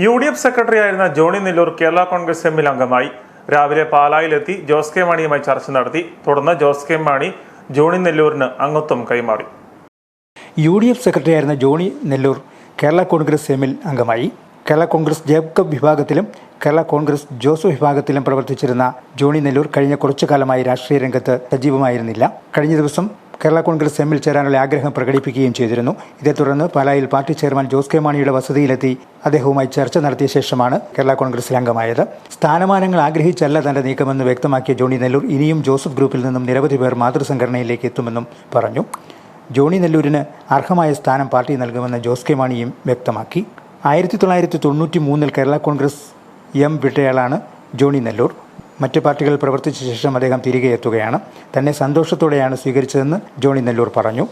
U D F സെക്രട്ടറിയായിരുന്ന ജോണി നെല്ലൂർ കേരള കോൺഗ്രസ് എമ്മിൽ അംഗമായി. രാവിലെ പാലായിലെത്തി ജോസ് കെ മാണിയുമായി ചർച്ച നടത്തി. തുടർന്ന് ജോസ് കെ മാണി ജോണി നെല്ലൂരിന് അംഗത്വം കൈമാറി. യു ഡി എഫ് സെക്രട്ടറിയായിരുന്ന ജോണി നെല്ലൂർ കേരള കോൺഗ്രസ് എമ്മിൽ അംഗമായി. കേരള കോൺഗ്രസ് ജേക്കബ് വിഭാഗത്തിലും കേരള കോൺഗ്രസ് ജോസഫ് വിഭാഗത്തിലും പ്രവർത്തിച്ചിരുന്ന ജോണി നെല്ലൂർ കഴിഞ്ഞ കുറച്ചു കാലമായി രാഷ്ട്രീയ രംഗത്ത് സജീവമായിരുന്നില്ല. കഴിഞ്ഞ ദിവസം കേരള കോൺഗ്രസ് എമ്മിൽ ചേരാനുള്ള ആഗ്രഹം പ്രകടിപ്പിക്കുകയും ചെയ്തിരുന്നു. ഇതേ തുടർന്ന് പാലായിൽ പാർട്ടി ചെയർമാൻ ജോസ് കെ മാണിയുടെ വസതിയിലെത്തി അദ്ദേഹവുമായി ചർച്ച നടത്തിയ ശേഷമാണ് കേരള കോൺഗ്രസിൽ അംഗമായത്. സ്ഥാനമാനങ്ങൾ ആഗ്രഹിച്ചല്ല തന്റെ നീക്കമെന്ന് വ്യക്തമാക്കിയ ജോണി നെല്ലൂർ ഇനിയും ജോസഫ് ഗ്രൂപ്പിൽ നിന്നും നിരവധി പേർ മാതൃസംഘടനയിലേക്ക് എത്തുമെന്നും പറഞ്ഞു. ജോണി നെല്ലൂരിന് അർഹമായ സ്ഥാനം പാർട്ടി നൽകുമെന്ന് ജോസ് കെ മാണിയും വ്യക്തമാക്കി. ആയിരത്തി തൊള്ളായിരത്തി തൊണ്ണൂറ്റി മൂന്നിൽ കേരള കോൺഗ്രസ് എം വിട്ടയാളാണ് ജോണി നെല്ലൂർ. മറ്റ് പാർട്ടികൾ പ്രവർത്തിച്ച ശേഷം അദ്ദേഹം തിരികെ എത്തുകയാണ്. തന്നെ സന്തോഷത്തോടെയാണ് സ്വീകരിച്ചതെന്ന് ജോണി നെല്ലൂർ പറഞ്ഞു.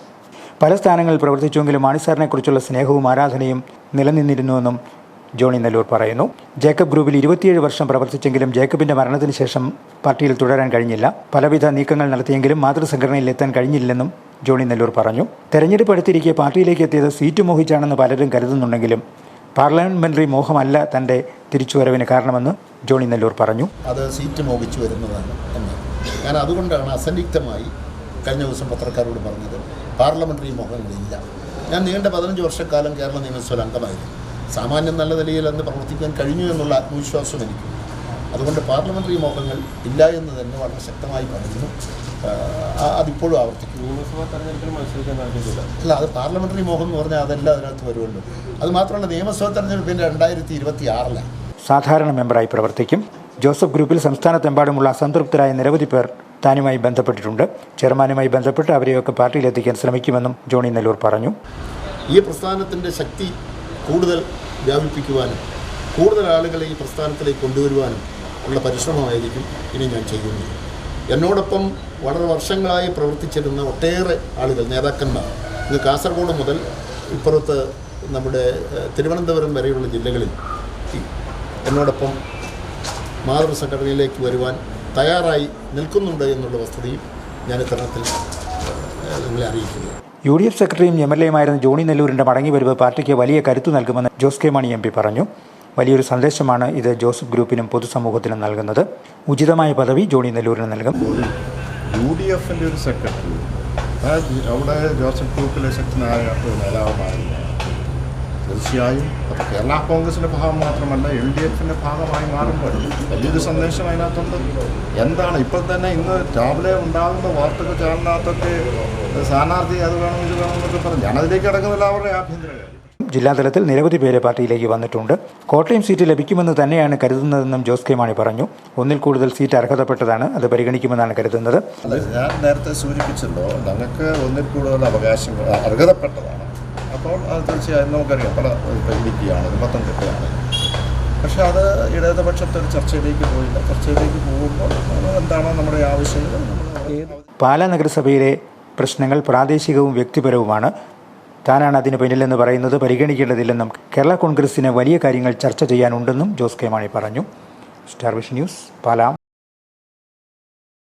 പല സ്ഥാനങ്ങളിൽ പ്രവർത്തിച്ചുവെങ്കിലും മാണിസാറിനെക്കുറിച്ചുള്ള സ്നേഹവും ആരാധനയും നിലനിന്നിരുന്നുവെന്നും ജോണി നെല്ലൂർ പറയുന്നു. ജേക്കബ് ഗ്രൂപ്പിൽ ഇരുപത്തിയേഴ് വർഷം പ്രവർത്തിച്ചെങ്കിലും ജേക്കബിന്റെ മരണത്തിന് ശേഷം പാർട്ടിയിൽ തുടരാൻ കഴിഞ്ഞില്ല. പലവിധ നീക്കങ്ങൾ നടത്തിയെങ്കിലും മാതൃസംഘടനയിൽ എത്താൻ കഴിഞ്ഞില്ലെന്നും ജോണി നെല്ലൂർ പറഞ്ഞു. തെരഞ്ഞെടുപ്പ് അടുത്തിരിക്കെ പാർട്ടിയിലേക്ക് എത്തിയത് സീറ്റ് മോഹിച്ചാണെന്ന് പലരും കരുതുന്നുണ്ടെങ്കിലും പാർലമെന്ററി മോഹമല്ല തന്റെ തിരിച്ചുവരവിന് കാരണമെന്ന് ജോണി നെല്ലൂർ പറഞ്ഞു. അത് സീറ്റ് മോഹിച്ചു വരുന്നതാണ് എന്ന്. ഞാൻ അതുകൊണ്ടാണ് അസന്നിഗ്ധമായി കഴിഞ്ഞ ദിവസം പത്രക്കാരോട് പറഞ്ഞത് പാർലമെന്ററി മോഹങ്ങളില്ല ഞാൻ നീണ്ട പതിനഞ്ച് വർഷക്കാലം കേരള നിയമസഭയിൽ അംഗമായിരുന്നു. സാമാന്യം നല്ല നിലയിൽ അന്ന് പ്രവർത്തിക്കാൻ കഴിഞ്ഞു എന്നുള്ള ആത്മവിശ്വാസം എനിക്ക്. അതുകൊണ്ട് പാർലമെന്ററി മോഹങ്ങൾ ഇല്ല എന്ന് തന്നെ വളരെ ശക്തമായി പറയുന്നു. ആ, അതിപ്പോഴും ആവർത്തിക്കും അല്ല അത് പാർലമെന്ററി മോഹം എന്ന് പറഞ്ഞാൽ അതെല്ലാം അതിനകത്ത് വരുമല്ലോ. അത് മാത്രമല്ല നിയമസഭാ തെരഞ്ഞെടുപ്പിന്റെ രണ്ടായിരത്തി ഇരുപത്തി ആറിലാണ് സാധാരണ മെമ്പറായി പ്രവർത്തിക്കും. ജോസഫ് ഗ്രൂപ്പിൽ സംസ്ഥാനത്തെമ്പാടുമുള്ള അസംതൃപ്തരായ നിരവധി പേർ താനുമായി ബന്ധപ്പെട്ടിട്ടുണ്ട്. ചെയർമാനുമായി ബന്ധപ്പെട്ട് അവരെയൊക്കെ പാർട്ടിയിലെത്തിക്കാൻ ശ്രമിക്കുമെന്നും ജോണി നെല്ലൂർ പറഞ്ഞു. ഈ പ്രസ്ഥാനത്തിന്റെ ശക്തി കൂടുതൽ വ്യാപിപ്പിക്കുവാനും കൂടുതൽ ആളുകളെ ഈ പ്രസ്ഥാനത്തിലേക്ക് കൊണ്ടുവരുവാനും ഉള്ള പരിശ്രമമായിരിക്കും ഇനി ഞാൻ ചെയ്യുന്നത്. എന്നോടൊപ്പം വളരെ വർഷങ്ങളായി പ്രവർത്തിച്ചിരുന്ന ഒട്ടേറെ ആളുകൾ നേതാക്കന്മാർ. ഇന്ന് കാസർഗോഡ് മുതൽ ഇപ്പുറത്ത് നമ്മുടെ തിരുവനന്തപുരം വരെയുള്ള ജില്ലകളിൽ എന്നോടൊപ്പം മാതൃസംഘടനയിലേക്ക് വരുവാൻ തയ്യാറായി നിൽക്കുന്നുണ്ട് എന്നുള്ള വസ്തുതയും ഞാൻ ഇത്തരണത്തിൽ ഏഹ്, നിങ്ങളെ അറിയിക്കുന്നു യു ഡി എഫ് സെക്രട്ടറിയും എം എൽ എയുമായിരുന്ന ജോണി നെല്ലൂരിന്റെ മടങ്ങിവരവ് പാർട്ടിക്ക് വലിയ കരുത്തു നൽകുമെന്ന് Jose K Mani M P പറഞ്ഞു. വലിയൊരു സന്ദേശമാണ് ഇത് ജോസഫ് ഗ്രൂപ്പിനും പൊതുസമൂഹത്തിനും നൽകുന്നത്. ഉചിതമായ പദവി ജോണി നെല്ലൂരിന് നൽകും. യു ഡി എഫിന്റെ ഒരു സെക്രട്ടറി ആ അവിടെ ജോസഫ് ഗ്രൂപ്പിലെ ശക്തനായ ഒരു നേതാവുമായിരുന്നു. തീർച്ചയായും. അത് കേരള കോൺഗ്രസിന്റെ ഭാഗം മാത്രമല്ല എൽ ഡി എഫിന്റെ ഭാഗമായി മാറുമ്പോൾ വലിയൊരു സന്ദേശം അതിനകത്തുണ്ട്. എന്താണ് ഇപ്പോൾ തന്നെ ഇന്ന് രാവിലെ ഉണ്ടാകുന്ന വാർത്തകൾ ചാനലിനകത്തൊക്കെ സ്ഥാനാർത്ഥി അത് വേണം ഇത് വേണം എന്നൊക്കെ പറഞ്ഞു ഞാനതിലേക്ക് അടങ്ങുന്നില്ല അവരുടെ ആഭ്യന്തര ജില്ലാതലത്തിൽ നിരവധി പേര് പാർട്ടിയിലേക്ക് വന്നിട്ടുണ്ട്. കോട്ടയം സീറ്റ് ലഭിക്കുമെന്ന് തന്നെയാണ് കരുതുന്നതെന്നും ജോസ് കെ മാണി പറഞ്ഞു. ഒന്നിൽ കൂടുതൽ സീറ്റ് അർഹതപ്പെട്ടതാണ് അത് പരിഗണിക്കുമെന്നാണ് കരുതുന്നത്. ഞാൻ നേരത്തെ സൂചിപ്പിച്ചല്ലോ ഞങ്ങൾക്ക് ഒന്നിൽ കൂടുതൽ അവകാശങ്ങൾ അർഹതപ്പെട്ടതാണ്. അപ്പോൾ അത് തീർച്ചയായും നമുക്കറിയാം. പല ഇടുക്കിയാണ് പത്തനംതിട്ടയാണ്. പക്ഷേ അത് ഇടതുപക്ഷത്തെ ഒരു ചർച്ചയിലേക്ക് പോയില്ല. ചർച്ചയിലേക്ക് പോകുമ്പോൾ എന്താണോ നമ്മുടെ ആവശ്യങ്ങൾ പാലാ നഗരസഭയിലെ പ്രശ്നങ്ങൾ പ്രാദേശികവും വ്യക്തിപരവുമാണ്. താനാണ് അതിന് പിന്നിലെന്ന് പറയുന്നത് പരിഗണിക്കേണ്ടതില്ലെന്നും കേരള കോൺഗ്രസിന് വലിയ കാര്യങ്ങൾ ചർച്ച ചെയ്യാനുണ്ടെന്നും ജോസ് കെ മാണി പറഞ്ഞു. സ്റ്റാർവിഷ് ന്യൂസ് പാലാ.